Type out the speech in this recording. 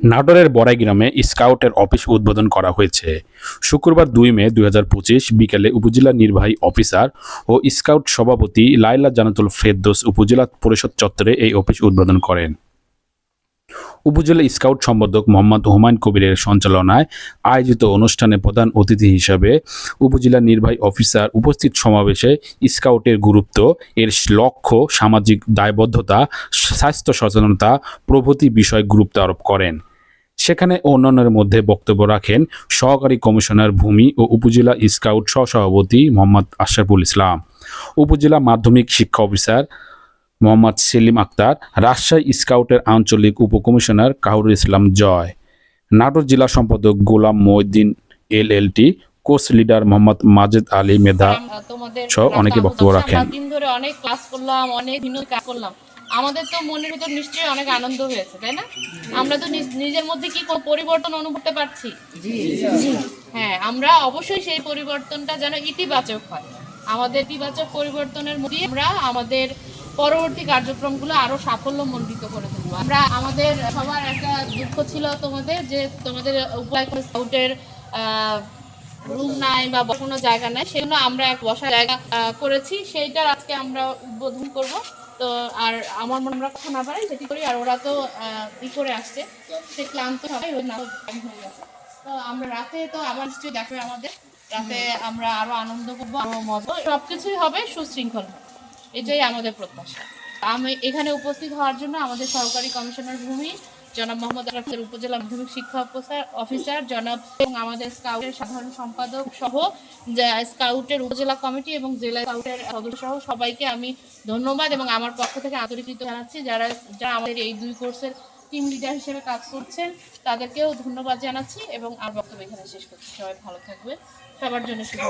নাটোরের বড়াই গ্রামে স্কাউটের অফিস উদ্বোধন করা হয়েছে। শুক্রবার দুই মে দু হাজার পঁচিশ বিকেলে উপজেলা নির্বাহী অফিসার ও স্কাউট সভাপতি লাইলা জানাতুল ফেরদোস উপজেলা পরিষদ চত্বরে এই অফিস উদ্বোধন করেন। উপজেলা স্কাউট সম্পাদক মোহাম্মদ হুমায়ুন কবিরের সঞ্চালনায় আয়োজিত অনুষ্ঠানে প্রধান অতিথি হিসাবে উপজেলা নির্বাহী অফিসার উপস্থিত সমাবেশে স্কাউটের গুরুত্ব, এর লক্ষ্য, সামাজিক দায়বদ্ধতা, স্বাস্থ্য সচেতনতা, প্রভৃতি বিষয় গুরুত্ব আরোপ করেন। সেখানে অন্যান্যের মধ্যে বক্তব্য রাখেন সহকারী কমিশনার ভূমি ও উপজেলা স্কাউট সহসভাপতি মোহাম্মদ আশরাফুল ইসলাম, উপজেলা মাধ্যমিক শিক্ষা অফিসার মোহাম্মদ সেলিম আক্তার রাজশাহী স্কাউটের আঞ্চলিক উপকমিশনার কাহুরুল ইসলাম জয়। নাটোর জেলা সম্পাদক Golam Mohiuddin L L T coach leader Mohammad Majed Ali মেধা সহ অনেকে বক্তব্য রাখেন। দিন ধরে অনেক ক্লাস করলাম অনেক ভিন্ন কাজ করলাম। আমাদের তো মনের ভিতর নিশ্চয়ই অনেক আনন্দ হয়েছে তাই না? আমরা তো নিজ- নিজের মধ্যে কি কোনো পরিবর্তন অনুভব করতে পারছি? হ্যাঁ আমরা অবশ্যই সেই পরিবর্তনটা যেন ইতিবাচক হয়। আমাদের ইতিবাচক পরিবর্তনের মধ্যে আমরা আমাদের পরবর্তী কার্যক্রমগুলো আরও সাফল্যমণ্ডিত করে তুলবো। আমরা, আমাদের সবার একটা দুঃখ ছিল তোমাদের যে তোমাদের উপায় স্কাউটের রুম নাই বা কোনো জায়গা নাই, সেজন্য আমরা এক বসার জায়গা করেছি। সেইটার আজকে আমরা উদ্বোধন করব। তো আর আমার মনে আমরা কথা না পারি সেটি করি, আর ওরা তো ই করে আসছে। সে ক্লান্ত সবাই হয়ে গেছে। তো আমরা রাতে তো আবার নিশ্চয়ই দেখবে আমাদের। রাতে আমরা আরও আনন্দ করব, আরও মজা। সবকিছুই হবে সুশৃঙ্খল এটাই আমাদের প্রত্যাশা। আমি এখানে উপস্থিত হওয়ার জন্য আমাদের সহকারী কমিশনার ভূমি, জনাব মোহাম্মদ আরাফের উপজেলা মাধ্যমিক শিক্ষা অফিসার অফিসার, জনাব এবং আমাদের স্কাউটের সাধারণ সম্পাদক সহ স্কাউটের উপজেলা কমিটি এবং জেলা স্কাউটের সদস্য সহ সবাইকে আমি ধন্যবাদ এবং আমার পক্ষ থেকে আন্তরিক জানাচ্ছি। যারা যারা আমাদের এই দুই কোর্সের টিম লিডার হিসেবে কাজ করছেন, তাদেরকেও ধন্যবাদ জানাচ্ছি এবং আর বক্তব্য এখানে শেষ করছি। সবাই ভালো থাকবে সবার জন্য শুভ